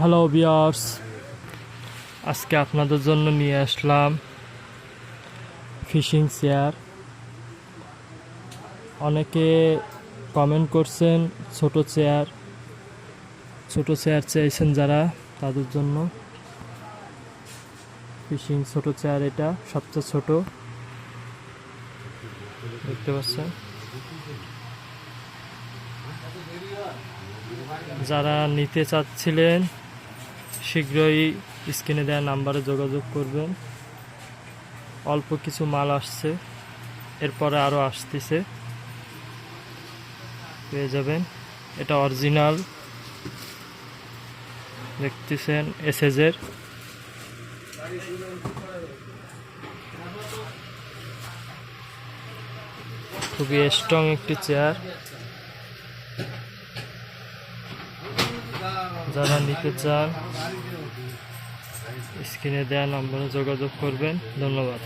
Hello বিয়ার্স আজকে আপনাদের জন্য নিয়ে আসলাম ফিশিং চেয়ার। অনেকে কমেন্ট করছেন ছোট চেয়ার ছোট চেয়ার চাইছেন যারা, তাদের জন্য। ফিশিং ছোট চেয়ার এটা, সবচেয়ে ছোট। দেখতে পাচ্ছেন? যারা নিতে চাচ্ছিলেন, শীঘ্রই স্ক্রিনে দেওয়া নাম্বারে যোগাযোগ করবেন। অল্প কিছু মাল আসছে, এরপরে আরও আসতেছে। পেয়ে যাবেন। এটা অরিজিনাল। দেখতেছেন এসএজের খুবই স্ট্রং একটি চেয়ার যারা নিতে চান স্ক্রিনে দেওয়া নম্বরে যোগাযোগ করবেন। ধন্যবাদ।